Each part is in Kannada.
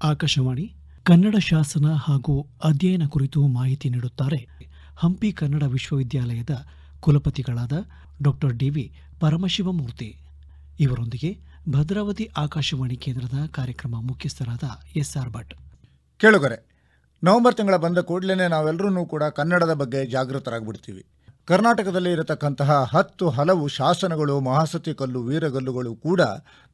ಆಕಾಶವಾಣಿ ಕನ್ನಡ ಶಾಸನ ಹಾಗೂ ಅಧ್ಯಯನ ಕುರಿತು ಮಾಹಿತಿ ನೀಡುತ್ತಾರೆ. ಹಂಪಿ ಕನ್ನಡ ವಿಶ್ವವಿದ್ಯಾಲಯದ ಕುಲಪತಿಗಳಾದ ಡಾಕ್ಟರ್ ಡಿವಿ ಪರಮಶಿವಮೂರ್ತಿ. ಇವರೊಂದಿಗೆ ಭದ್ರಾವತಿ ಆಕಾಶವಾಣಿ ಕೇಂದ್ರದ ಕಾರ್ಯಕ್ರಮ ಮುಖ್ಯಸ್ಥರಾದ ಎಸ್ಆರ್ ಭಟ್. ಕೇಳುಗರೆ, ನವೆಂಬರ್ ತಿಂಗಳ ಬಂದ ಕೂಡಲೇ ನಾವೆಲ್ಲರೂ ಕೂಡ ಕನ್ನಡದ ಬಗ್ಗೆ ಜಾಗೃತರಾಗಿಬಿಡ್ತೀವಿ. ಕರ್ನಾಟಕದಲ್ಲಿ ಇರತಕ್ಕಂತಹ ಹತ್ತು ಹಲವು ಶಾಸನಗಳು, ಮಹಾಸತಿ ಕಲ್ಲು, ವೀರಗಲ್ಲುಗಳು ಕೂಡ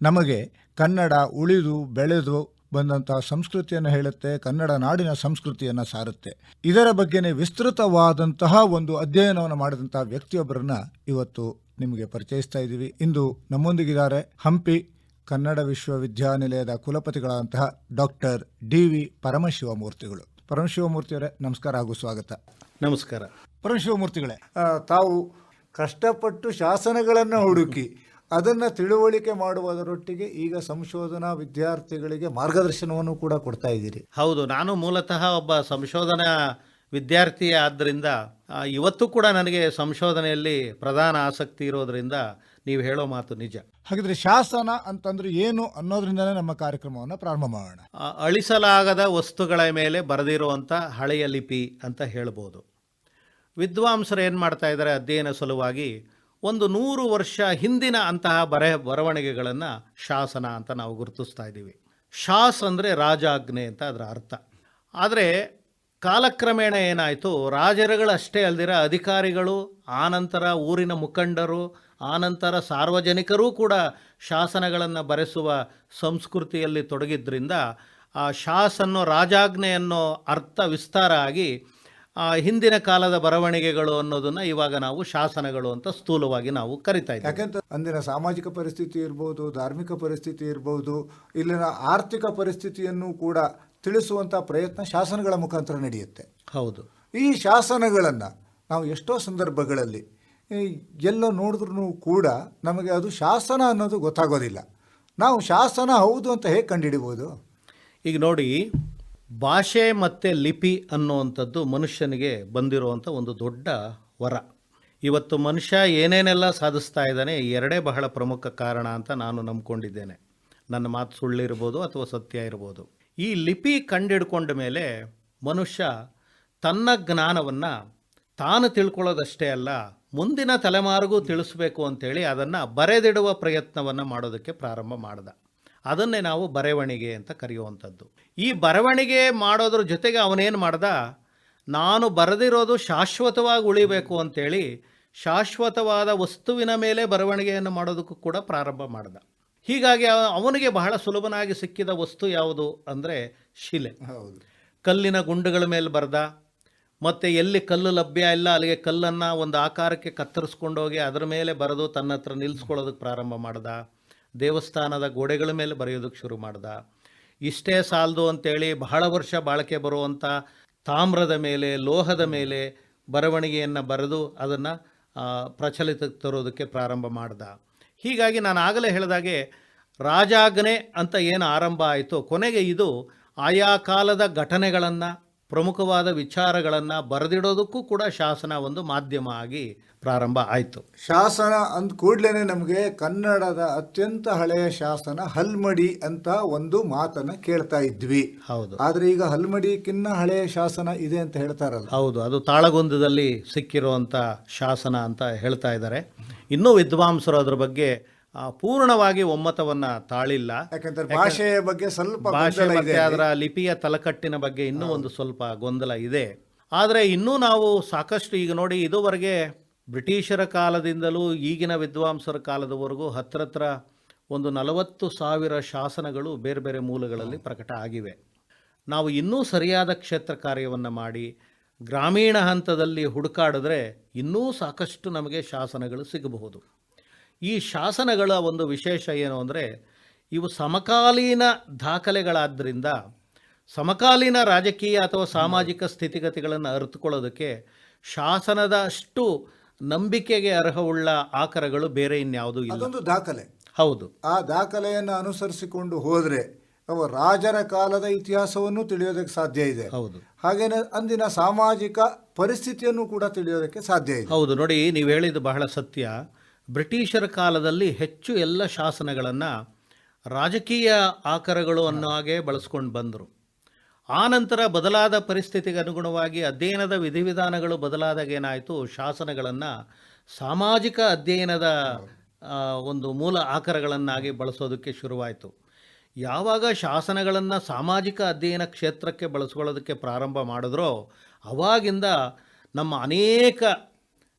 ನಮಗೆ ಕನ್ನಡ ಉಳಿದು, ಬೆಳೆದು ಬಂದಂತಹ ಸಂಸ್ಕೃತಿಯನ್ನು ಹೇಳುತ್ತೆ ಕನ್ನಡ ನಾಡಿನ ಸಂಸ್ಕೃತಿಯನ್ನು ಸಾರುತ್ತೆ. ಇದರ ಬಗ್ಗೆನೇ ವಿಸ್ತೃತವಾದಂತಹ ಒಂದು ಅಧ್ಯಯನವನ್ನು ಮಾಡಿದಂತಹ ವ್ಯಕ್ತಿಯೊಬ್ಬರನ್ನ ಇವತ್ತು ನಿಮಗೆ ಪರಿಚಯಿಸ್ತಾ ಇದ್ದೀವಿ. ಇಂದು ನಮ್ಮೊಂದಿಗಿದ್ದಾರೆ ಹಂಪಿ ಕನ್ನಡ ವಿಶ್ವವಿದ್ಯಾನಿಲಯದ ಕುಲಪತಿಗಳಾದಂತಹ ಡಾಕ್ಟರ್ ಡಿ ವಿ ಪರಮಶಿವಮೂರ್ತಿಗಳು. ಪರಮಶಿವಮೂರ್ತಿಯವರೇ ನಮಸ್ಕಾರ ಹಾಗೂ ಸ್ವಾಗತ. ನಮಸ್ಕಾರ. ಪರಮಶಿವಮೂರ್ತಿಗಳೇ ತಾವು ಕಷ್ಟಪಟ್ಟು ಶಾಸನಗಳನ್ನು ಹುಡುಕಿ ಅದನ್ನು ತಿಳುವಳಿಕೆ ಮಾಡುವುದರೊಟ್ಟಿಗೆ ಈಗ ಸಂಶೋಧನಾ ವಿದ್ಯಾರ್ಥಿಗಳಿಗೆ ಮಾರ್ಗದರ್ಶನವನ್ನು ಕೂಡ ಕೊಡ್ತಾ ಇದ್ದೀರಿ. ಹೌದು ನಾನು ಮೂಲತಃ ಒಬ್ಬ ಸಂಶೋಧನಾ ವಿದ್ಯಾರ್ಥಿ ಆದ್ದರಿಂದ ಇವತ್ತು ಕೂಡ ನನಗೆ ಸಂಶೋಧನೆಯಲ್ಲಿ ಪ್ರಧಾನ ಆಸಕ್ತಿ ಇರೋದರಿಂದ ನೀವು ಹೇಳೋ ಮಾತು ನಿಜ. ಹಾಗಿದ್ರೆ ಶಾಸನ ಅಂತಂದ್ರೆ ಏನು ಅನ್ನೋದ್ರಿಂದನೇ ನಮ್ಮ ಕಾರ್ಯಕ್ರಮವನ್ನು ಪ್ರಾರಂಭ ಮಾಡೋಣ. ಅಳಿಸಲಾಗದ ವಸ್ತುಗಳ ಮೇಲೆ ಬರೆದಿರುವಂಥ ಹಳೆಯ ಲಿಪಿ ಅಂತ ಹೇಳ್ಬೋದು. ವಿದ್ವಾಂಸರು ಏನು ಮಾಡ್ತಾ ಇದ್ದಾರೆ? ಅಧ್ಯಯನ ಸಲುವಾಗಿ ಒಂದು ನೂರು ವರ್ಷ ಹಿಂದಿನ ಅಂತಹ ಬರೆ ಬರವಣಿಗೆಗಳನ್ನು ಶಾಸನ ಅಂತ ನಾವು ಗುರುತಿಸ್ತಾ ಇದ್ದೀವಿ. ಶಾಸ್ ಅಂದರೆ ರಾಜಾಜ್ಞೆ ಅಂತ ಅದರ ಅರ್ಥ. ಆದರೆ ಕಾಲಕ್ರಮೇಣ ಏನಾಯಿತು, ರಾಜರುಗಳಷ್ಟೇ ಅಲ್ದಿರ ಅಧಿಕಾರಿಗಳು, ಆನಂತರ ಊರಿನ ಮುಖಂಡರು, ಆನಂತರ ಸಾರ್ವಜನಿಕರೂ ಕೂಡ ಶಾಸನಗಳನ್ನು ಬರೆಸುವ ಸಂಸ್ಕೃತಿಯಲ್ಲಿ ತೊಡಗಿದ್ದರಿಂದ ಆ ಶಾಸ್ ಅನ್ನೋ ರಾಜಾಜ್ಞೆ ಅನ್ನೋ ಅರ್ಥ ವಿಸ್ತಾರ ಆಗಿ ಹಿಂದಿನ ಕಾಲದ ಬರವಣಿಗೆಗಳು ಅನ್ನೋದನ್ನ ಇವಾಗ ನಾವು ಶಾಸನಗಳು ಅಂತ ಸ್ಥೂಲವಾಗಿ ನಾವು ಕರಿತಾ ಇದ್ದೀವಿ. ಯಾಕೆಂತ ಅಂದಿನ ಸಾಮಾಜಿಕ ಪರಿಸ್ಥಿತಿ ಇರ್ಬೋದು ಧಾರ್ಮಿಕ ಪರಿಸ್ಥಿತಿ ಇರ್ಬೋದು ಇಲ್ಲಿನ ಆರ್ಥಿಕ ಪರಿಸ್ಥಿತಿಯನ್ನು ಕೂಡ ತಿಳಿಸುವಂಥ ಪ್ರಯತ್ನ ಶಾಸನಗಳ ಮುಖಾಂತರ ನಡೆಯುತ್ತೆ. ಹೌದು. ಈ ಶಾಸನಗಳನ್ನು ನಾವು ಎಷ್ಟೋ ಸಂದರ್ಭಗಳಲ್ಲಿ ಎಲ್ಲ ಎಲ್ಲೋ ನೋಡಿದ್ರೂ ಕೂಡ ನಮಗೆ ಅದು ಶಾಸನ ಅನ್ನೋದು ಗೊತ್ತಾಗೋದಿಲ್ಲ. ನಾವು ಶಾಸನ ಹೌದು ಅಂತ ಹೇಗೆ ಕಂಡುಹಿಡಿಬೋದು? ಈಗ ನೋಡಿ ಭಾಷೆ ಮತ್ತು ಲಿಪಿ ಅನ್ನುವಂಥದ್ದು ಮನುಷ್ಯನಿಗೆ ಬಂದಿರುವಂಥ ಒಂದು ದೊಡ್ಡ ವರ. ಇವತ್ತು ಮನುಷ್ಯ ಏನೇನೆಲ್ಲ ಸಾಧಿಸ್ತಾ ಇದ್ದಾನೆ ಎರಡೇ ಬಹಳ ಪ್ರಮುಖ ಕಾರಣ ಅಂತ ನಾನು ನಂಬ್ಕೊಂಡಿದ್ದೇನೆ. ನನ್ನ ಮಾತು ಸುಳ್ಳಿರ್ಬೋದು ಅಥವಾ ಸತ್ಯ ಇರ್ಬೋದು. ಈ ಲಿಪಿ ಕಂಡಿಡ್ಕೊಂಡ ಮೇಲೆ ಮನುಷ್ಯ ತನ್ನ ಜ್ಞಾನವನ್ನು ತಾನು ತಿಳ್ಕೊಳ್ಳೋದಷ್ಟೇ ಅಲ್ಲ, ಮುಂದಿನ ತಲೆಮಾರಿಗೂ ತಿಳಿಸ್ಬೇಕು ಅಂತೇಳಿ ಅದನ್ನು ಬರೆದಿಡುವ ಪ್ರಯತ್ನವನ್ನು ಮಾಡೋದಕ್ಕೆ ಪ್ರಾರಂಭ ಮಾಡ್ದ. ಅದನ್ನೇ ನಾವು ಬರವಣಿಗೆ ಅಂತ ಕರೆಯುವಂಥದ್ದು. ಈ ಬರವಣಿಗೆ ಮಾಡೋದ್ರ ಜೊತೆಗೆ ಅವನೇನು ಮಾಡ್ದ? ನಾನು ಬರೆದಿರೋದು ಶಾಶ್ವತವಾಗಿ ಉಳಿಬೇಕು ಅಂತೇಳಿ ಶಾಶ್ವತವಾದ ವಸ್ತುವಿನ ಮೇಲೆ ಬರವಣಿಗೆಯನ್ನು ಮಾಡೋದಕ್ಕೂ ಕೂಡ ಪ್ರಾರಂಭ ಮಾಡ್ದ. ಹೀಗಾಗಿ ಅವನಿಗೆ ಬಹಳ ಸುಲಭನಾಗಿ ಸಿಕ್ಕಿದ ವಸ್ತು ಯಾವುದು ಅಂದರೆ ಶಿಲೆ. ಕಲ್ಲಿನ ಗುಂಡುಗಳ ಮೇಲೆ ಬರೆದ. ಮತ್ತು ಎಲ್ಲಿ ಕಲ್ಲು ಲಭ್ಯ ಇಲ್ಲ ಅಲ್ಲಿಗೆ ಕಲ್ಲನ್ನು ಒಂದು ಆಕಾರಕ್ಕೆ ಕತ್ತರಿಸ್ಕೊಂಡೋಗಿ ಅದರ ಮೇಲೆ ಬರೆದು ತನ್ನ ಹತ್ರ ನಿಲ್ಲಿಸ್ಕೊಳ್ಳೋದಕ್ಕೆ ಪ್ರಾರಂಭ ಮಾಡ್ದ. ದೇವಸ್ಥಾನದ ಗೋಡೆಗಳ ಮೇಲೆ ಬರೆಯೋದಕ್ಕೆ ಶುರು ಮಾಡ್ದ. ಇಷ್ಟೇ ಸಾಲದು ಅಂತೇಳಿ ಬಹಳ ವರ್ಷ ಬಾಳಿಕೆ ಬರುವಂಥ ತಾಮ್ರದ ಮೇಲೆ, ಲೋಹದ ಮೇಲೆ ಬರವಣಿಗೆಯನ್ನು ಬರೆದು ಅದನ್ನು ಪ್ರಚಲಿತಕ್ಕೆ ತರೋದಕ್ಕೆ ಪ್ರಾರಂಭ ಮಾಡ್ದ. ಹೀಗಾಗಿ ನಾನು ಆಗಲೇ ಹೇಳಿದಾಗೆ ರಾಜಾಗ್ನೆ ಅಂತ ಏನು ಆರಂಭ ಆಯಿತು ಕೊನೆಗೆ ಇದು ಆಯಾ ಕಾಲದ ಘಟನೆಗಳನ್ನು ಪ್ರಮುಖವಾದ ವಿಚಾರಗಳನ್ನು ಬರೆದಿಡೋದಕ್ಕೂ ಕೂಡ ಶಾಸನ ಒಂದು ಮಾಧ್ಯಮ ಆಗಿ ಪ್ರಾರಂಭ ಆಯಿತು. ಶಾಸನ ಅಂದ ಕೂಡಲೇ ನಮಗೆ ಕನ್ನಡದ ಅತ್ಯಂತ ಹಳೆಯ ಶಾಸನ ಹಲ್ಮಡಿ ಅಂತ ಒಂದು ಮಾತನ್ನ ಕೇಳ್ತಾ ಇದ್ವಿ. ಹೌದು. ಆದರೆ ಈಗ ಹಲ್ಮಡಿಕ್ಕಿನ್ನ ಹಳೆಯ ಶಾಸನ ಇದೆ ಅಂತ ಹೇಳ್ತಾರಲ್ಲ. ಹೌದು ಅದು ತಾಳಗುಂದದಲ್ಲಿ ಸಿಕ್ಕಿರುವಂಥ ಶಾಸನ ಅಂತ ಹೇಳ್ತಾ ಇದ್ದಾರೆ. ಇನ್ನೂ ವಿದ್ವಾಂಸರು ಅದ್ರ ಬಗ್ಗೆ ಪೂರ್ಣವಾಗಿ ಒಮ್ಮತವನ್ನ ತಾಳಿಲ್ಲ. ಯಾಕಂದ್ರೆ ಭಾಷೆಯ ಬಗ್ಗೆ ಸ್ವಲ್ಪ ಭಾಷೆ ಇದೆ ಮತ್ತೆ ಅದರ ಲಿಪಿಯ ತಲಕಟ್ಟಿನ ಬಗ್ಗೆ ಇನ್ನೂ ಒಂದು ಸ್ವಲ್ಪ ಗೊಂದಲ ಇದೆ. ಆದರೆ ಇನ್ನೂ ನಾವು ಸಾಕಷ್ಟು ಈಗ ನೋಡಿ ಇದುವರೆಗೆ ಬ್ರಿಟಿಷರ ಕಾಲದಿಂದಲೂ ಈಗಿನ ವಿದ್ವಾಂಸರ ಕಾಲದವರೆಗೂ ಹತ್ರ ಹತ್ರ ಒಂದು ನಲವತ್ತು ಸಾವಿರ ಶಾಸನಗಳು ಬೇರೆ ಬೇರೆ ಮೂಲಗಳಲ್ಲಿ ಪ್ರಕಟ ಆಗಿವೆ. ನಾವು ಇನ್ನೂ ಸರಿಯಾದ ಕ್ಷೇತ್ರ ಕಾರ್ಯವನ್ನು ಮಾಡಿ ಗ್ರಾಮೀಣ ಹಂತದಲ್ಲಿ ಹುಡುಕಾಡಿದ್ರೆ ಇನ್ನೂ ಸಾಕಷ್ಟು ನಮಗೆ ಶಾಸನಗಳು ಸಿಗಬಹುದು. ಈ ಶಾಸನಗಳ ಒಂದು ವಿಶೇಷ ಏನು ಅಂದರೆ ಇವು ಸಮಕಾಲೀನ ದಾಖಲೆಗಳಾದ್ದರಿಂದ ಸಮಕಾಲೀನ ರಾಜಕೀಯ ಅಥವಾ ಸಾಮಾಜಿಕ ಸ್ಥಿತಿಗತಿಗಳನ್ನು ಅರಿತುಕೊಳ್ಳೋದಕ್ಕೆ ಶಾಸನದ ಅಷ್ಟು ನಂಬಿಕೆಗೆ ಅರ್ಹವುಳ್ಳ ಆಕರಗಳು ಬೇರೆ ಇನ್ಯಾವುದು ಇಲ್ಲ. ಅದೊಂದು ದಾಖಲೆ. ಹೌದು. ಆ ದಾಖಲೆಯನ್ನು ಅನುಸರಿಸಿಕೊಂಡು ಹೋದರೆ ಅವ ರಾಜರ ಕಾಲದ ಇತಿಹಾಸವನ್ನು ತಿಳಿಯೋದಕ್ಕೆ ಸಾಧ್ಯ ಇದೆ. ಹೌದು. ಹಾಗೇನೆ ಅಂದಿನ ಸಾಮಾಜಿಕ ಪರಿಸ್ಥಿತಿಯನ್ನು ಕೂಡ ತಿಳಿಯೋದಕ್ಕೆ ಸಾಧ್ಯ ಇದೆ. ಹೌದು. ನೋಡಿ ನೀವು ಹೇಳಿದ್ದು ಬಹಳ ಸತ್ಯ. ಬ್ರಿಟಿಷರ ಕಾಲದಲ್ಲಿ ಹೆಚ್ಚು ಎಲ್ಲ ಶಾಸನಗಳನ್ನು ರಾಜಕೀಯ ಆಕರಗಳು ಅನ್ನೋ ಹಾಗೆ ಬಳಸ್ಕೊಂಡು ಬಂದರು. ಆ ನಂತರ ಬದಲಾದ ಪರಿಸ್ಥಿತಿಗೆ ಅನುಗುಣವಾಗಿ ಅಧ್ಯಯನದ ವಿಧಿವಿಧಾನಗಳು ಬದಲಾದಾಗ ಏನಾಯಿತು, ಶಾಸನಗಳನ್ನು ಸಾಮಾಜಿಕ ಅಧ್ಯಯನದ ಒಂದು ಮೂಲ ಆಕರಗಳನ್ನಾಗಿ ಬಳಸೋದಕ್ಕೆ ಶುರುವಾಯಿತು. ಯಾವಾಗ ಶಾಸನಗಳನ್ನು ಸಾಮಾಜಿಕ ಅಧ್ಯಯನ ಕ್ಷೇತ್ರಕ್ಕೆ ಬಳಸ್ಕೊಳ್ಳೋದಕ್ಕೆ ಪ್ರಾರಂಭ ಮಾಡಿದ್ರೋ, ಅವಾಗಿಂದ ನಮ್ಮ ಅನೇಕ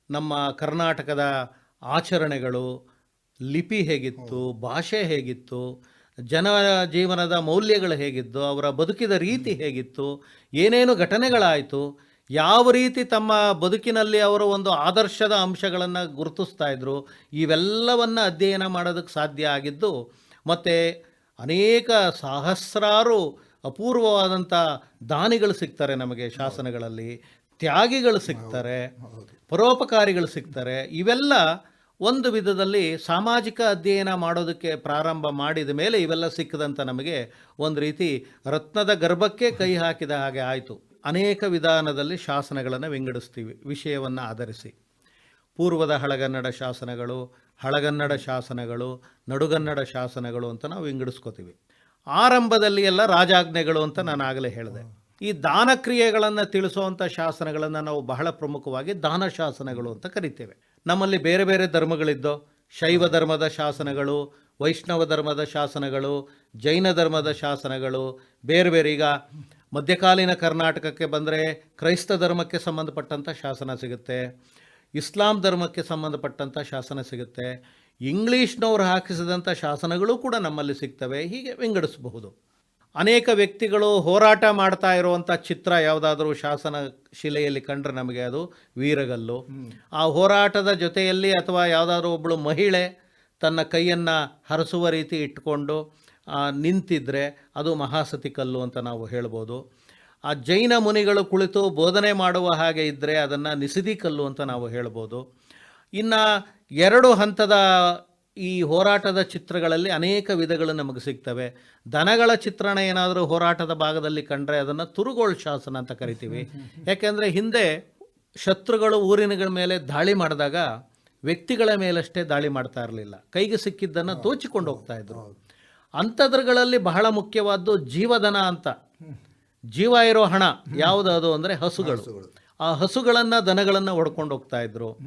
ನಮ್ಮ ಕರ್ನಾಟಕದ ಆಚರಣೆಗಳು ಲಿಪಿ ಹೇಗಿತ್ತು ಭಾಷೆ ಹೇಗಿತ್ತು ಜನ ಜೀವನದ ಮೌಲ್ಯಗಳು ಹೇಗಿದ್ದು ಅವರ ಬದುಕಿದ ರೀತಿ ಹೇಗಿತ್ತು ಏನೇನು ಘಟನೆಗಳಾಯಿತು ಯಾವ ರೀತಿ ತಮ್ಮ ಬದುಕಿನಲ್ಲಿ ಅವರು ಒಂದು ಆದರ್ಶದ ಅಂಶಗಳನ್ನು ಗುರುತಿಸ್ತಾ ಇದ್ರು ಇವೆಲ್ಲವನ್ನು ಅಧ್ಯಯನ ಮಾಡೋದಕ್ಕೆ ಸಾಧ್ಯ ಆಗಿದ್ದು ಮತ್ತು ಅನೇಕ ಸಹಸ್ರಾರು ಅಪೂರ್ವವಾದಂಥ ದಾನಿಗಳು ಸಿಗ್ತಾರೆ ನಮಗೆ ಶಾಸನಗಳಲ್ಲಿ ತ್ಯಾಗಿಗಳು ಸಿಗ್ತಾರೆ ಪರೋಪಕಾರಿಗಳು ಸಿಗ್ತಾರೆ ಇವೆಲ್ಲ ಒಂದು ವಿಧದಲ್ಲಿ ಸಾಮಾಜಿಕ ಅಧ್ಯಯನ ಮಾಡೋದಕ್ಕೆ ಪ್ರಾರಂಭ ಮಾಡಿದ ಮೇಲೆ ಇವೆಲ್ಲ ಸಿಕ್ಕದಂತ ನಮಗೆ ಒಂದು ರೀತಿ ರತ್ನದ ಗರ್ಭಕ್ಕೆ ಕೈ ಹಾಕಿದ ಹಾಗೆ ಆಯಿತು. ಅನೇಕ ವಿಧಾನದಲ್ಲಿ ಶಾಸನಗಳನ್ನು ವಿಂಗಡಿಸ್ತೀವಿ. ವಿಷಯವನ್ನು ಆಧರಿಸಿ. ಪೂರ್ವದ ಹಳಗನ್ನಡ ಶಾಸನಗಳು ಹಳಗನ್ನಡ ಶಾಸನಗಳು, ನಡುಗನ್ನಡ ಶಾಸನಗಳು ಅಂತ ನಾವು ವಿಂಗಡಿಸ್ಕೋತೀವಿ. ಆರಂಭದಲ್ಲಿ ಎಲ್ಲ ರಾಜಾಜ್ಞೆಗಳು ಅಂತ ನಾನು ಆಗಲೇ ಹೇಳಿದೆ. ಈ ದಾನ ಕ್ರಿಯೆಗಳನ್ನು ತಿಳಿಸುವಂಥ ಶಾಸನಗಳನ್ನು ನಾವು ಬಹಳ ಪ್ರಮುಖವಾಗಿ ದಾನ ಶಾಸನಗಳು ಅಂತ ಕರಿತೇವೆ. ನಮ್ಮಲ್ಲಿ ಬೇರೆ ಬೇರೆ ಧರ್ಮಗಳಿದ್ದೋ, ಶೈವ ಧರ್ಮದ ಶಾಸನಗಳು, ವೈಷ್ಣವ ಧರ್ಮದ ಶಾಸನಗಳು, ಜೈನ ಧರ್ಮದ ಶಾಸನಗಳು, ಬೇರೆ ಬೇರೆ ಈಗ ಮಧ್ಯಕಾಲೀನ ಕರ್ನಾಟಕಕ್ಕೆ ಬಂದರೆ ಕ್ರೈಸ್ತ ಧರ್ಮಕ್ಕೆ ಸಂಬಂಧಪಟ್ಟಂಥ ಶಾಸನ ಸಿಗುತ್ತೆ, ಇಸ್ಲಾಂ ಧರ್ಮಕ್ಕೆ ಸಂಬಂಧಪಟ್ಟಂಥ ಶಾಸನ ಸಿಗುತ್ತೆ, ಇಂಗ್ಲೀಷ್ನವರು ಹಾಕಿಸಿದಂಥ ಶಾಸನಗಳು ಕೂಡ ನಮ್ಮಲ್ಲಿ ಸಿಗ್ತವೆ, ಹೀಗೆ ವಿಂಗಡಿಸಬಹುದು. ಅನೇಕ ವ್ಯಕ್ತಿಗಳು ಹೋರಾಟ ಮಾಡ್ತಾ ಇರುವಂಥ ಚಿತ್ರ ಯಾವುದಾದ್ರೂ ಶಾಸನ ಶಿಲೆಯಲ್ಲಿ ಕಂಡ್ರೆ ನಮಗೆ ಅದು ವೀರಗಲ್ಲು. ಆ ಹೋರಾಟದ ಜೊತೆಯಲ್ಲಿ ಅಥವಾ ಯಾವುದಾದ್ರೂ ಒಬ್ಬಳು ಮಹಿಳೆ ತನ್ನ ಕೈಯನ್ನು ಹರಸುವ ರೀತಿ ಇಟ್ಕೊಂಡು ನಿಂತಿದ್ದರೆ ಅದು ಮಹಾಸತಿ ಕಲ್ಲು ಅಂತ ನಾವು ಹೇಳ್ಬೋದು. ಆ ಜೈನ ಮುನಿಗಳು ಕುಳಿತು ಬೋಧನೆ ಮಾಡುವ ಹಾಗೆ ಇದ್ದರೆ ಅದನ್ನು ನಿಸಿದಿ ಕಲ್ಲು ಅಂತ ನಾವು ಹೇಳ್ಬೋದು. ಇನ್ನು ಎರಡು ಹಂತದ ಈ ಹೋರಾಟದ ಚಿತ್ರಗಳಲ್ಲಿ ಅನೇಕ ವಿಧಗಳು ನಮಗೆ ಸಿಗ್ತವೆ. ದನಗಳ ಚಿತ್ರಣ ಏನಾದರೂ ಹೋರಾಟದ ಭಾಗದಲ್ಲಿ ಕಂಡರೆ ಅದನ್ನು ತುರುಗೋಳ್ ಶಾಸನ ಅಂತ ಕರಿತೀವಿ. ಯಾಕೆಂದರೆ ಹಿಂದೆ ಶತ್ರುಗಳು ಊರಿನಗಳ ಮೇಲೆ ದಾಳಿ ಮಾಡಿದಾಗ ವ್ಯಕ್ತಿಗಳ ಮೇಲಷ್ಟೇ ದಾಳಿ ಮಾಡ್ತಾ ಇರಲಿಲ್ಲ. ಕೈಗೆ ಸಿಕ್ಕಿದ್ದನ್ನು ತೋಚಿಕೊಂಡು ಹೋಗ್ತಾ ಇದ್ರು. ಅಂಥದ್ರಗಳಲ್ಲಿ ಬಹಳ ಮುಖ್ಯವಾದ್ದು ಜೀವಧನ ಅಂತ. ಜೀವ ಇರೋ ಹಣ ಯಾವುದು ಅದು ಅಂದರೆ ಹಸುಗಳು. ಆ ಹಸುಗಳನ್ನು ದನಗಳನ್ನು ಹೊಡ್ಕೊಂಡು ಹೋಗ್ತಾ ಇದ್ರು.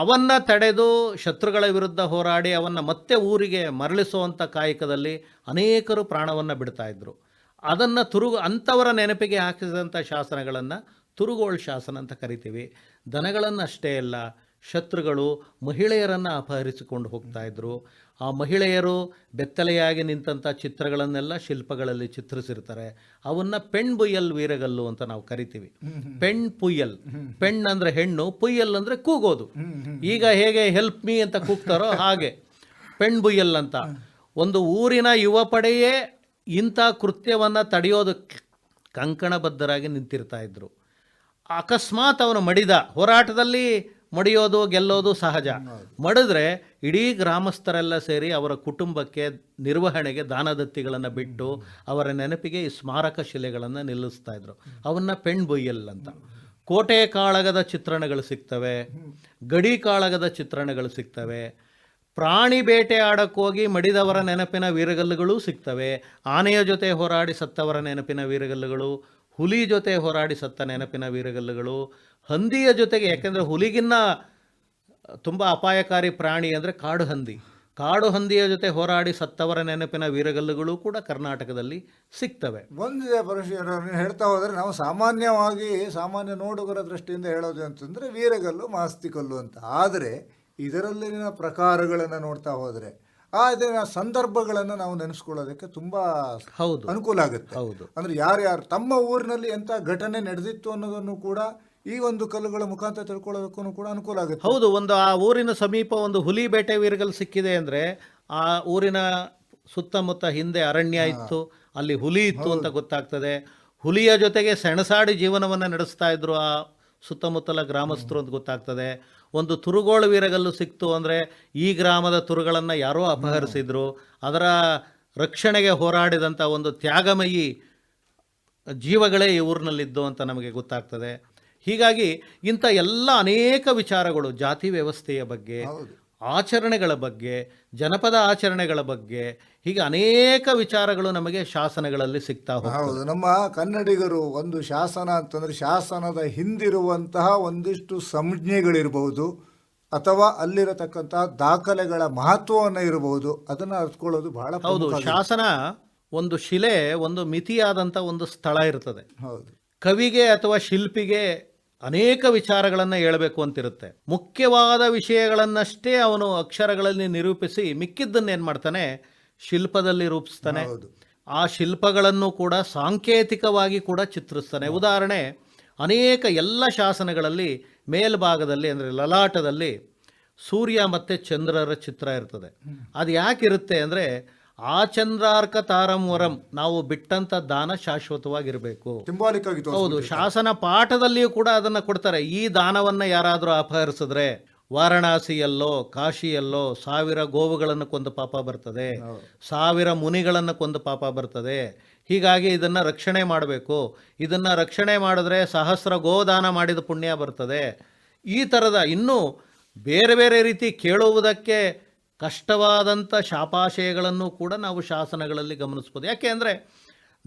ಅವನ್ನ ತಡೆದು ಶತ್ರುಗಳ ವಿರುದ್ಧ ಹೋರಾಡಿ ಅವನ್ನು ಮತ್ತೆ ಊರಿಗೆ ಮರಳಿಸುವಂಥ ಕಾಯಕದಲ್ಲಿ ಅನೇಕರು ಪ್ರಾಣವನ್ನು ಬಿಡ್ತಾ ಇದ್ದರು ಅದನ್ನು ತುರುಗು, ಅಂಥವರ ನೆನಪಿಗೆ ಹಾಕಿಸಿದಂಥ ಶಾಸನಗಳನ್ನು ತುರುಗೋಳ್ ಶಾಸನ ಅಂತ ಕರಿತೀವಿ. ದನಗಳನ್ನು ಅಷ್ಟೇ ಅಲ್ಲ, ಶತ್ರುಗಳು ಮಹಿಳೆಯರನ್ನು ಅಪಹರಿಸಿಕೊಂಡು ಹೋಗ್ತಾ ಇದ್ರು. ಆ ಮಹಿಳೆಯರು ಬೆತ್ತಲೆಯಾಗಿ ನಿಂತಹ ಚಿತ್ರಗಳನ್ನೆಲ್ಲ ಶಿಲ್ಪಗಳಲ್ಲಿ ಚಿತ್ರಿಸಿರ್ತಾರೆ. ಅವನ್ನ ಪೆಣ್ ಬುಯ್ಯಲ್ ವೀರಗಲ್ಲು ಅಂತ ನಾವು ಕರಿತೀವಿ. ಪೆಣ್ ಪುಯ್ಯಲ್. ಪೆಣ್ ಅಂದ್ರೆ ಹೆಣ್ಣು ಪುಯ್ಯಲ್ ಅಂದ್ರೆ ಕೂಗೋದು. ಈಗ ಹೇಗೆ ಹೆಲ್ಪ್ ಮೀ ಅಂತ ಕೂಗ್ತಾರೋ ಹಾಗೆ. ಪೆಣ್ ಬುಯ್ಯಲ್ ಅಂತ. ಒಂದು ಊರಿನ ಯುವ ಪಡೆಯೇ ಇಂಥ ಕೃತ್ಯವನ್ನ ತಡೆಯೋದಕ್ಕೆ ಕಂಕಣಬದ್ಧರಾಗಿ ನಿಂತಿರ್ತಾ ಇದ್ರು. ಅಕಸ್ಮಾತ್ ಅವನು ಮಡಿದ. ಹೋರಾಟದಲ್ಲಿ ಮಡಿಯೋದು ಗೆಲ್ಲೋದು ಸಹಜ. ಮಡಿದ್ರೆ ಇಡೀ ಗ್ರಾಮಸ್ಥರೆಲ್ಲ ಸೇರಿ ಅವರ ಕುಟುಂಬಕ್ಕೆ ನಿರ್ವಹಣೆಗೆ ದಾನದತ್ತಿಗಳನ್ನು ಬಿಟ್ಟು ಅವರ ನೆನಪಿಗೆ ಈ ಸ್ಮಾರಕ ಶಿಲೆಗಳನ್ನು ನಿಲ್ಲಿಸ್ತಾ ಇದ್ರು. ಅವನ್ನ ಪೆಣ್ ಬೊಯ್ಯಲ್ ಅಂತ. ಕೋಟೆ ಕಾಳಗದ ಚಿತ್ರಣಗಳು ಸಿಗ್ತವೆ ಗಡಿ ಕಾಳಗದ ಚಿತ್ರಣಗಳು ಸಿಗ್ತವೆ ಪ್ರಾಣಿ ಬೇಟೆ ಆಡಕ್ಕೋಗಿ ಮಡಿದವರ ನೆನಪಿನ ವೀರಗಲ್ಲುಗಳು ಸಿಗ್ತವೆ ಆನೆಯ ಜೊತೆ ಹೋರಾಡಿ ಸತ್ತವರ ನೆನಪಿನ ವೀರಗಲ್ಲುಗಳು ಹುಲಿ ಜೊತೆ ಹೋರಾಡಿ ಸತ್ತ ನೆನಪಿನ ವೀರಗಲ್ಲುಗಳು ಹಂದಿಯ ಜೊತೆಗೆ ಯಾಕೆಂದರೆ ಹುಲಿಗಿನ್ನ ತುಂಬ ಅಪಾಯಕಾರಿ ಪ್ರಾಣಿ ಅಂದರೆ ಕಾಡು ಹಂದಿ. ಕಾಡು ಹಂದಿಯ ಜೊತೆ ಹೋರಾಡಿ ಸತ್ತವರ ನೆನಪಿನ ವೀರಗಲ್ಲುಗಳು ಕೂಡ ಕರ್ನಾಟಕದಲ್ಲಿ ಸಿಗ್ತವೆ. ಬಂದಿದೆ ಪರಶುರ ನೀವು ಹೇಳ್ತಾ ಹೋದರೆ ನಾವು ಸಾಮಾನ್ಯವಾಗಿ ಸಾಮಾನ್ಯ ನೋಡುಗರ ದೃಷ್ಟಿಯಿಂದ ಹೇಳೋದು ಅಂತಂದರೆ ವೀರಗಲ್ಲು ಮಾಸ್ತಿ ಕಲ್ಲು ಅಂತ. ಆದರೆ ಇದರಲ್ಲಿನ ಪ್ರಕಾರಗಳನ್ನು ನೋಡ್ತಾ ಹೋದರೆ ಆ ಇದರ ಸಂದರ್ಭಗಳನ್ನು ನಾವು ನೆನೆಸ್ಕೊಳ್ಳೋದಕ್ಕೆ ತುಂಬ ಹೌದು. ಅನುಕೂಲ ಆಗುತ್ತೆ. ಹೌದು. ಅಂದರೆ ಯಾರ್ಯಾರು ತಮ್ಮ ಊರಿನಲ್ಲಿ ಎಂಥ ಘಟನೆ ನಡೆದಿತ್ತು ಅನ್ನೋದನ್ನು ಕೂಡ ಈ ಒಂದು ಕಲ್ಲುಗಳ ಮುಖಾಂತರ ತಿಳ್ಕೊಳ್ಳೋದಕ್ಕೂ ಕೂಡ ಅನುಕೂಲ ಆಗುತ್ತೆ. ಹೌದು ಒಂದು ಆ ಊರಿನ ಸಮೀಪ ಒಂದು ಹುಲಿ ಬೇಟೆ ವೀರಗಲ್ ಸಿಕ್ಕಿದೆ ಅಂದರೆ ಆ ಊರಿನ ಸುತ್ತಮುತ್ತ ಹಿಂದೆ ಅರಣ್ಯ ಇತ್ತು ಅಲ್ಲಿ ಹುಲಿ ಇತ್ತು ಅಂತ ಗೊತ್ತಾಗ್ತದೆ. ಹುಲಿಯ ಜೊತೆಗೆ ಸೆಣಸಾಡಿ ಜೀವನವನ್ನು ನಡೆಸ್ತಾ ಇದ್ರು ಆ ಸುತ್ತಮುತ್ತಲ ಗ್ರಾಮಸ್ಥರು ಅಂತ ಗೊತ್ತಾಗ್ತದೆ. ಒಂದು ತುರುಗೋಳ ವೀರಗಲ್ಲು ಸಿಕ್ತು ಅಂದರೆ ಈ ಗ್ರಾಮದ ತುರುಗಳನ್ನು ಯಾರೋ ಅಪಹರಿಸಿದ್ರು. ಅದರ ರಕ್ಷಣೆಗೆ ಹೋರಾಡಿದಂಥ ಒಂದು ತ್ಯಾಗಮಯಿ ಜೀವಗಳೇ ಈ ಊರಿನಲ್ಲಿದ್ದು ಅಂತ ನಮಗೆ ಗೊತ್ತಾಗ್ತದೆ. ಹೀಗಾಗಿ ಇಂಥ ಎಲ್ಲ ಅನೇಕ ವಿಚಾರಗಳು ಜಾತಿ ವ್ಯವಸ್ಥೆಯ ಬಗ್ಗೆ ಆಚರಣೆಗಳ ಬಗ್ಗೆ ಜನಪದ ಆಚರಣೆಗಳ ಬಗ್ಗೆ ಹೀಗೆ ಅನೇಕ ವಿಚಾರಗಳು ನಮಗೆ ಶಾಸನಗಳಲ್ಲಿ ಸಿಗ್ತಾ ಹೌದು. ನಮ್ಮ ಕನ್ನಡಿಗರು ಒಂದು ಶಾಸನ ಅಂತಂದ್ರೆ ಶಾಸನದ ಹಿಂದಿರುವಂತಹ ಒಂದಿಷ್ಟು ಸಂಜ್ಞೆಗಳಿರಬಹುದು ಅಥವಾ ಅಲ್ಲಿರತಕ್ಕಂತಹ ದಾಖಲೆಗಳ ಮಹತ್ವವನ್ನು ಇರಬಹುದು ಅದನ್ನು ಅರ್ಥಕೊಳ್ಳೋದು ಬಹಳ ಹೌದು. ಶಾಸನ ಒಂದು ಶಿಲೆ ಒಂದು ಮಿತಿಯಾದಂಥ ಒಂದು ಸ್ಥಳ ಇರ್ತದೆ. ಹೌದು. ಕವಿಗೆ ಅಥವಾ ಶಿಲ್ಪಿಗೆ ಅನೇಕ ವಿಚಾರಗಳನ್ನು ಹೇಳಬೇಕು ಅಂತಿರುತ್ತೆ. ಮುಖ್ಯವಾದ ವಿಷಯಗಳನ್ನಷ್ಟೇ ಅವನು ಅಕ್ಷರಗಳಲ್ಲಿ ನಿರೂಪಿಸಿ ಮಿಕ್ಕಿದ್ದನ್ನೇನು ಏನು ಮಾಡ್ತಾನೆ? ಶಿಲ್ಪದಲ್ಲಿ ರೂಪಿಸ್ತಾನೆ. ಆ ಶಿಲ್ಪಗಳನ್ನು ಕೂಡ ಸಾಂಕೇತಿಕವಾಗಿ ಕೂಡ ಚಿತ್ರಿಸ್ತಾನೆ. ಉದಾಹರಣೆ ಅನೇಕ ಎಲ್ಲ ಶಾಸನಗಳಲ್ಲಿ ಮೇಲ್ಭಾಗದಲ್ಲಿ ಅಂದರೆ ಲಲಾಟದಲ್ಲಿ ಸೂರ್ಯ ಮತ್ತು ಚಂದ್ರರ ಚಿತ್ರ ಇರ್ತದೆ. ಅದು ಯಾಕಿರುತ್ತೆ ಅಂದರೆ ಆ ಚಂದ್ರಾರ್ಕ ತಾರಂ ನಾವು ಬಿಟ್ಟಂತ ದಾನ ಶಾಶ್ವತವಾಗಿರಬೇಕು. ಹೌದು ಶಾಸನ ಪಾಠದಲ್ಲಿಯೂ ಕೂಡ ಅದನ್ನ ಕೊಡ್ತಾರೆ. ಈ ದಾನವನ್ನ ಯಾರಾದರೂ ಅಪಹರಿಸಿದ್ರೆ ವಾರಣಾಸಿಯಲ್ಲೋ ಕಾಶಿಯಲ್ಲೋ ಸಾವಿರ ಗೋವುಗಳನ್ನು ಕೊಂದು ಪಾಪ ಬರ್ತದೆ. ಸಾವಿರ ಮುನಿಗಳನ್ನು ಕೊಂದು ಪಾಪ ಬರ್ತದೆ. ಹೀಗಾಗಿ ಇದನ್ನ ರಕ್ಷಣೆ ಮಾಡಬೇಕು. ಇದನ್ನ ರಕ್ಷಣೆ ಮಾಡಿದ್ರೆ ಸಹಸ್ರ ಗೋದಾನ ಮಾಡಿದ ಪುಣ್ಯ ಬರ್ತದೆ. ಈ ಥರದ ಇನ್ನೂ ಬೇರೆ ಬೇರೆ ರೀತಿ ಕೇಳುವುದಕ್ಕೆ ಕಷ್ಟವಾದಂಥ ಶಾಪಾಶಯಗಳನ್ನು ಕೂಡ ನಾವು ಶಾಸನಗಳಲ್ಲಿ ಗಮನಿಸ್ಬೋದು. ಯಾಕೆ ಅಂದರೆ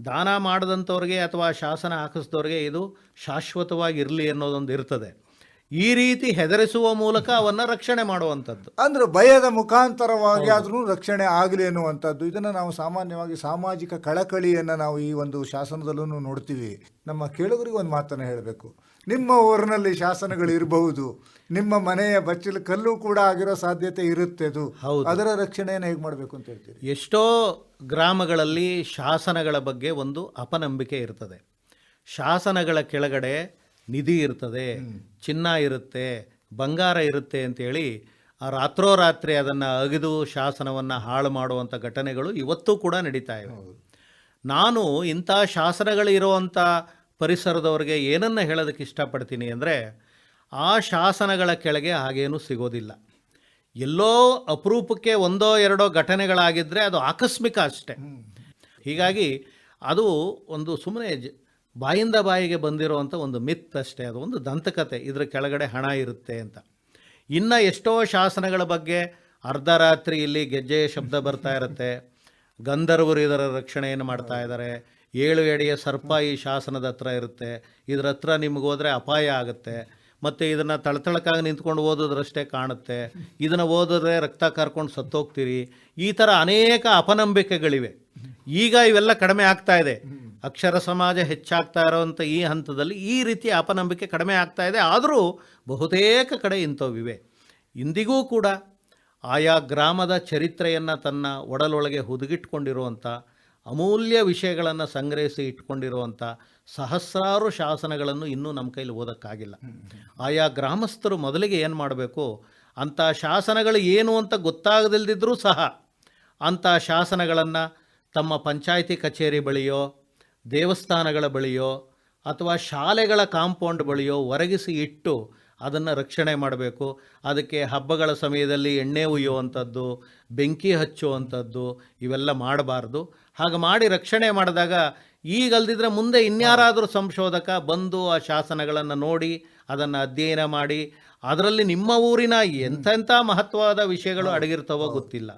ದಾನ ಮಾಡದಂಥವ್ರಿಗೆ ಅಥವಾ ಶಾಸನ ಹಾಕಿಸಿದವ್ರಿಗೆ ಇದು ಶಾಶ್ವತವಾಗಿರಲಿ ಅನ್ನೋದೊಂದು ಇರ್ತದೆ. ಈ ರೀತಿ ಹೆದರಿಸುವ ಮೂಲಕ ಅವನ್ನ ರಕ್ಷಣೆ ಮಾಡುವಂಥದ್ದು. ಅಂದ್ರೆ ಭಯದ ಮುಖಾಂತರವಾಗಿ ಆದ್ರೂ ರಕ್ಷಣೆ ಆಗಲಿ ಅನ್ನುವಂಥದ್ದು ಇದನ್ನ ನಾವು ಸಾಮಾನ್ಯವಾಗಿ ಸಾಮಾಜಿಕ ಕಳಕಳಿಯನ್ನ ನಾವು ಈ ಒಂದು ಶಾಸನದಲ್ಲೂ ನೋಡ್ತೀವಿ. ನಮ್ಮ ಕೇಳುಗರಿಗೆ ಒಂದು ಮಾತನ್ನು ಹೇಳಬೇಕು. ನಿಮ್ಮ ಊರಿನಲ್ಲಿ ಶಾಸನಗಳು ಇರಬಹುದು. ನಿಮ್ಮ ಮನೆಯ ಬಚ್ಚಲು ಕಲ್ಲು ಕೂಡ ಆಗಿರೋ ಸಾಧ್ಯತೆ ಇರುತ್ತೆ ಅದು. ಹೌದು. ಅದರ ರಕ್ಷಣೆಯನ್ನು ಹೇಗೆ ಮಾಡಬೇಕು ಅಂತ ಹೇಳ್ತೀವಿ ಎಷ್ಟೋ ಗ್ರಾಮಗಳಲ್ಲಿ ಶಾಸನಗಳ ಬಗ್ಗೆ ಒಂದು ಅಪನಂಬಿಕೆ ಇರ್ತದೆ. ಶಾಸನಗಳ ಕೆಳಗಡೆ ನಿಧಿ ಇರ್ತದೆ. ಚಿನ್ನ ಇರುತ್ತೆ ಬಂಗಾರ ಇರುತ್ತೆ ಅಂತೇಳಿ ಆ ರಾತ್ರೋರಾತ್ರಿ ಅದನ್ನು ಅಗಿದು ಶಾಸನವನ್ನು ಹಾಳು ಮಾಡುವಂಥ ಘಟನೆಗಳು ಇವತ್ತೂ ಕೂಡ ನಡೀತಾ ಇವೆ. ನಾನು ಇಂಥ ಶಾಸನಗಳಿರುವಂಥ ಪರಿಸರದವ್ರಿಗೆ ಏನನ್ನು ಹೇಳೋದಕ್ಕೆ ಇಷ್ಟಪಡ್ತೀನಿ ಅಂದರೆ ಆ ಶಾಸನಗಳ ಕೆಳಗೆ ಹಾಗೇನೂ ಸಿಗೋದಿಲ್ಲ. ಎಲ್ಲೋ ಅಪರೂಪಕ್ಕೆ ಒಂದೋ ಎರಡೋ ಘಟನೆಗಳಾಗಿದ್ದರೆ ಅದು ಆಕಸ್ಮಿಕ ಅಷ್ಟೆ. ಹೀಗಾಗಿ ಅದು ಒಂದು ಸುಮ್ಮನೆ ಬಾಯಿಂದ ಬಾಯಿಗೆ ಬಂದಿರುವಂಥ ಒಂದು ಮಿತ್ ಅಷ್ಟೇ, ಅದು ಒಂದು ದಂತಕತೆ. ಇದರ ಕೆಳಗಡೆ ಹಣ ಇರುತ್ತೆ ಅಂತ. ಇನ್ನು ಎಷ್ಟೋ ಶಾಸನಗಳ ಬಗ್ಗೆ ಅರ್ಧರಾತ್ರಿ ಇಲ್ಲಿ ಗೆಜ್ಜೆಯ ಶಬ್ದ ಬರ್ತಾ ಇರುತ್ತೆ. ಗಂಧರ್ವರು ಇದರ ರಕ್ಷಣೆಯನ್ನು ಮಾಡ್ತಾ ಇದ್ದಾರೆ. ಏಳು ಎಡೆಯ ಸರ್ಪ ಈ ಶಾಸನದ ಹತ್ರ ಇರುತ್ತೆ. ಇದ್ರ ಹತ್ರ ನಿಮ್ಗೆ ಹೋದರೆ ಅಪಾಯ ಆಗುತ್ತೆ. ಮತ್ತು ಇದನ್ನು ತಳತಳಕಾಗಿ ನಿಂತ್ಕೊಂಡು ಓದೋದ್ರಷ್ಟೇ ಕಾಣುತ್ತೆ. ಇದನ್ನು ಓದಿದ್ರೆ ರಕ್ತ ಕರ್ಕೊಂಡು ಸತ್ತೋಗ್ತೀರಿ. ಈ ಥರ ಅನೇಕ ಅಪನಂಬಿಕೆಗಳಿವೆ. ಈಗ ಇವೆಲ್ಲ ಕಡಿಮೆ ಆಗ್ತಾ ಇದೆ. ಅಕ್ಷರ ಸಮಾಜ ಹೆಚ್ಚಾಗ್ತಾ ಇರೋವಂಥ ಈ ಹಂತದಲ್ಲಿ ಈ ರೀತಿಯ ಅಪನಂಬಿಕೆ ಕಡಿಮೆ ಆಗ್ತಾ ಇದೆ. ಆದರೂ ಬಹುತೇಕ ಕಡೆ ಇಂಥವಿವೆ. ಇಂದಿಗೂ ಕೂಡ ಆಯಾ ಗ್ರಾಮದ ಚರಿತ್ರೆಯನ್ನು ತನ್ನ ಒಡಲೊಳಗೆ ಹುದುಗಿಟ್ಕೊಂಡಿರುವಂಥ ಅಮೂಲ್ಯ ವಿಷಯಗಳನ್ನು ಸಂಗ್ರಹಿಸಿ ಇಟ್ಕೊಂಡಿರುವಂಥ ಸಹಸ್ರಾರು ಶಾಸನಗಳನ್ನು ಇನ್ನೂ ನಮ್ಮ ಕೈಲಿ ಓದೋಕ್ಕಾಗಿಲ್ಲ. ಆಯಾ ಗ್ರಾಮಸ್ಥರು ಮೊದಲಿಗೆ ಏನು ಮಾಡಬೇಕು? ಅಂಥ ಶಾಸನಗಳು ಏನು ಅಂತ ಗೊತ್ತಾಗದಿಲ್ದಿದ್ರೂ ಸಹ ಅಂಥ ಶಾಸನಗಳನ್ನು ತಮ್ಮ ಪಂಚಾಯಿತಿ ಕಚೇರಿ ಬಳಿಯೋ ದೇವಸ್ಥಾನಗಳ ಬಳಿಯೋ ಅಥವಾ ಶಾಲೆಗಳ ಕಾಂಪೌಂಡ್ ಬಳಿಯೋ ಒರಗಿಸಿ ಇಟ್ಟು ಅದನ್ನು ರಕ್ಷಣೆ ಮಾಡಬೇಕು. ಅದಕ್ಕೆ ಹಬ್ಬಗಳ ಸಮಯದಲ್ಲಿ ಎಣ್ಣೆ ಉಯ್ಯುವಂಥದ್ದು ಬೆಂಕಿ ಹಚ್ಚುವಂಥದ್ದು ಇವೆಲ್ಲ ಮಾಡಬಾರ್ದು. ಹಾಗೆ ಮಾಡಿ ರಕ್ಷಣೆ ಮಾಡಿದಾಗ ಈಗಲ್ದಿದ್ರೆ ಮುಂದೆ ಇನ್ಯಾರಾದರೂ ಸಂಶೋಧಕ ಬಂದು ಆ ಶಾಸನಗಳನ್ನು ನೋಡಿ ಅದನ್ನು ಅಧ್ಯಯನ ಮಾಡಿ ಅದರಲ್ಲಿ ನಿಮ್ಮ ಊರಿನ ಎಂಥೆಂಥ ಮಹತ್ವವಾದ ವಿಷಯಗಳು ಅಡಗಿರ್ತವೋ ಗೊತ್ತಿಲ್ಲ.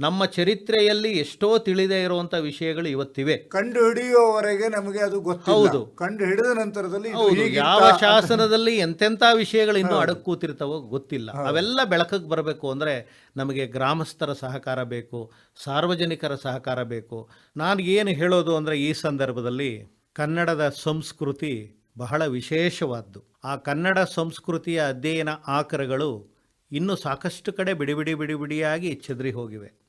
ನಮ್ಮ ಚರಿತ್ರೆಯಲ್ಲಿ ಎಷ್ಟೋ ತಿಳಿದೇ ಇರುವಂತ ವಿಷಯಗಳು ಇವತ್ತಿವೆ. ಕಂಡು ಹಿಡಿಯುವವರೆಗೆ ನಮಗೆ ಅದು ಗೊತ್ತಿಲ್ಲ. ಕಂಡು ಹಿಡಿದ ನಂತರದಲ್ಲಿ ಹೌದು. ಯಾವ ಶಾಸನದಲ್ಲಿ ಎಂತೆಂಥ ವಿಷಯಗಳು ಇನ್ನೂ ಅಡಕ್ಕೂತಿರ್ತಾವೋ ಗೊತ್ತಿಲ್ಲ. ಅವೆಲ್ಲ ಬೆಳಕಕ್ಕೆ ಬರಬೇಕು ಅಂದರೆ ನಮಗೆ ಗ್ರಾಮಸ್ಥರ ಸಹಕಾರ ಬೇಕು ಸಾರ್ವಜನಿಕರ ಸಹಕಾರ ಬೇಕು. ನಾನು ಏನು ಹೇಳೋದು ಅಂದರೆ ಈ ಸಂದರ್ಭದಲ್ಲಿ ಕನ್ನಡದ ಸಂಸ್ಕೃತಿ ಬಹಳ ವಿಶೇಷವಾದ್ದು. ಆ ಕನ್ನಡ ಸಂಸ್ಕೃತಿಯ ಅಧ್ಯಯನ ಆಕರಗಳು ಇನ್ನು ಸಾಕಷ್ಟು ಕಡೆ ಬಿಡಿ ಬಿಡಿ ಬಿಡಿ ಬಿಡಿಯಾಗಿ ಚೆದರಿ ಹೋಗಿವೆ.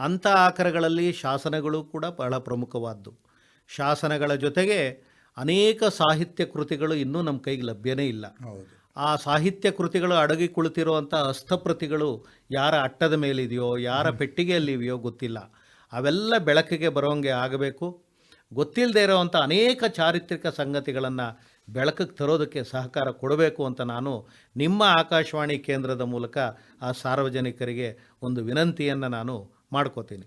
ಅಂಥ ಆಕರಗಳಲ್ಲಿ ಶಾಸನಗಳು ಕೂಡ ಬಹಳ ಪ್ರಮುಖವಾದ್ದು. ಶಾಸನಗಳ ಜೊತೆಗೆ ಅನೇಕ ಸಾಹಿತ್ಯ ಕೃತಿಗಳು ಇನ್ನೂ ನಮ್ಮ ಕೈಗೆ ಲಭ್ಯನೇ ಇಲ್ಲ. ಆ ಸಾಹಿತ್ಯ ಕೃತಿಗಳು ಅಡಗಿ ಕುಳಿತಿರುವಂಥ ಹಸ್ತಪ್ರತಿಗಳು ಯಾರ ಅಟ್ಟದ ಮೇಲಿದೆಯೋ ಯಾರ ಪೆಟ್ಟಿಗೆಯಲ್ಲಿವೆಯೋ ಗೊತ್ತಿಲ್ಲ. ಅವೆಲ್ಲ ಬೆಳಕಿಗೆ ಬರೋಂಗೆ ಆಗಬೇಕು. ಗೊತ್ತಿಲ್ಲದೆ ಇರೋವಂಥ ಅನೇಕ ಚಾರಿತ್ರಿಕ ಸಂಗತಿಗಳನ್ನು ಬೆಳಕಿಗೆ ತರೋದಕ್ಕೆ ಸಹಕಾರ ಕೊಡಬೇಕು ಅಂತ ನಾನು ನಿಮ್ಮ ಆಕಾಶವಾಣಿ ಕೇಂದ್ರದ ಮೂಲಕ ಆ ಸಾರ್ವಜನಿಕರಿಗೆ ಒಂದು ವಿನಂತಿಯನ್ನು ನಾನು ಮಾಡ್ಕೋತೀನಿ.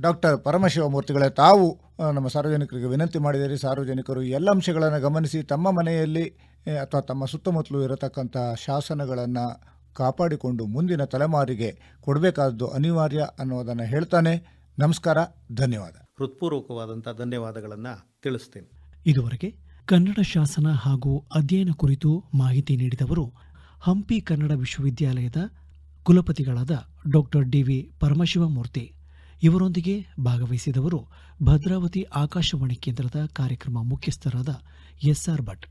ಡಾಕ್ಟರ್ ಪರಮಶಿವಮೂರ್ತಿಗಳೇ ತಾವು ನಮ್ಮ ಸಾರ್ವಜನಿಕರಿಗೆ ವಿನಂತಿ ಮಾಡಿದರೆ ಸಾರ್ವಜನಿಕರು ಈ ಎಲ್ಲ ಅಂಶಗಳನ್ನು ಗಮನಿಸಿ ತಮ್ಮ ಮನೆಯಲ್ಲಿ ಅಥವಾ ತಮ್ಮ ಸುತ್ತಮುತ್ತಲೂ ಇರತಕ್ಕಂಥ ಶಾಸನಗಳನ್ನು ಕಾಪಾಡಿಕೊಂಡು ಮುಂದಿನ ತಲೆಮಾರಿಗೆ ಕೊಡಬೇಕಾದ್ದು ಅನಿವಾರ್ಯ ಅನ್ನೋದನ್ನು ಹೇಳ್ತಾನೆ. ನಮಸ್ಕಾರ ಧನ್ಯವಾದ. ಹೃತ್ಪೂರ್ವಕವಾದಂಥ ಧನ್ಯವಾದಗಳನ್ನು ತಿಳಿಸ್ತೇನೆ. ಇದುವರೆಗೆ ಕನ್ನಡ ಶಾಸನ ಹಾಗೂ ಅಧ್ಯಯನ ಕುರಿತು ಮಾಹಿತಿ ನೀಡಿದವರು ಹಂಪಿ ಕನ್ನಡ ವಿಶ್ವವಿದ್ಯಾಲಯದ ಕುಲಪತಿಗಳಾದ ಡಾಕ್ಟರ್ ಡಿವಿ ಪರಮಶಿವಮೂರ್ತಿ ಇವರೊಂದಿಗೆ ಭಾಗವಹಿಸಿದವರು ಭದ್ರಾವತಿ ಆಕಾಶವಾಣಿ ಕೇಂದ್ರದ ಕಾರ್ಯಕ್ರಮ ಮುಖ್ಯಸ್ಥರಾದ ಎಸ್ಆರ್ ಭಟ್.